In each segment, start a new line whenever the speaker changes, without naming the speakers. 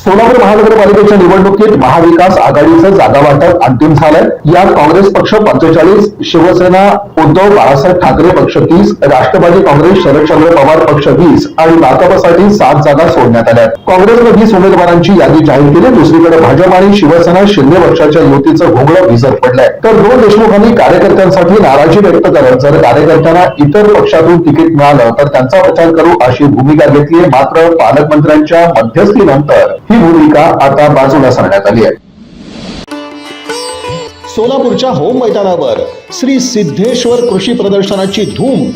सोलापूर महानगरपालिकेच्या निवडणुकीत महाविकास आघाडीचं जागा वाटप अंतिम झालंय. यात काँग्रेस पक्ष पंचेचाळीस शिवसेना उद्धव बाळासाहेब ठाकरे पक्ष तीस राष्ट्रवादी काँग्रेस शरदचंद्र पवार पक्ष वीस आणि भाकपसाठी सात जागा सोडण्यात आल्या. काँग्रेसनं वीस उमेदवारांची यादी जाहीर केली. दुसरीकडे भाजप आणि शिवसेना शिंदे पक्षाच्या युतीचं घोंगडं भिजत पडलंय. तर दोन देशमुखांनी कार्यकर्त्यांसाठी नाराजी व्यक्त करत जर कार्यकर्त्यांना इतर पक्षातून तिकीट मिळालं तर त्यांचा प्रचार करू अशी भूमिका घेतली मात्र पालकमंत्र्यांच्या मध्यस्थीनंतर ही भूमिका आता बाजूला सरण्यात आली आहे.
सोलापूरच्या होम मैदानावर श्री सिद्धेश्वर कृषी प्रदर्शनाची धूम.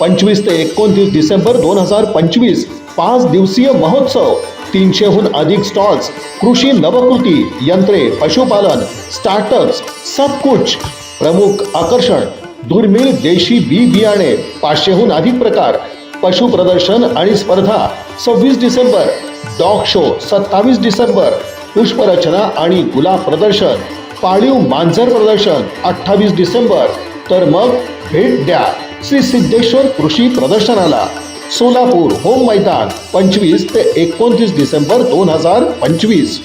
पंचवीस ते एकोणतीस डिसेंबर दोन हजार पंचवीस पाच दिवसीय महोत्सव. तीनशेहून अधिक स्टॉल्स कृषी नवकृती यंत्रे पशुपालन स्टार्टअप्स सब कुछ प्रमुख आकर्षण दुर्मिळ देशी बी बियाणे पाचशेहून अधिक प्रकार. पशु प्रदर्शन आणि स्पर्धा सव्वीस डिसेंबर. डॉग शो सत्तावीस डिसेंबर. पुष्परचना आणि गुलाब प्रदर्शन. पाळीव मांजर प्रदर्शन अठ्ठावीस डिसेंबर. तर मग भेट द्या श्री सिद्धेश्वर कृषी प्रदर्शनाला. सोलापूर होम मैदान पंचवीस ते एकोणतीस डिसेंबर दोन हजार पंचवीस.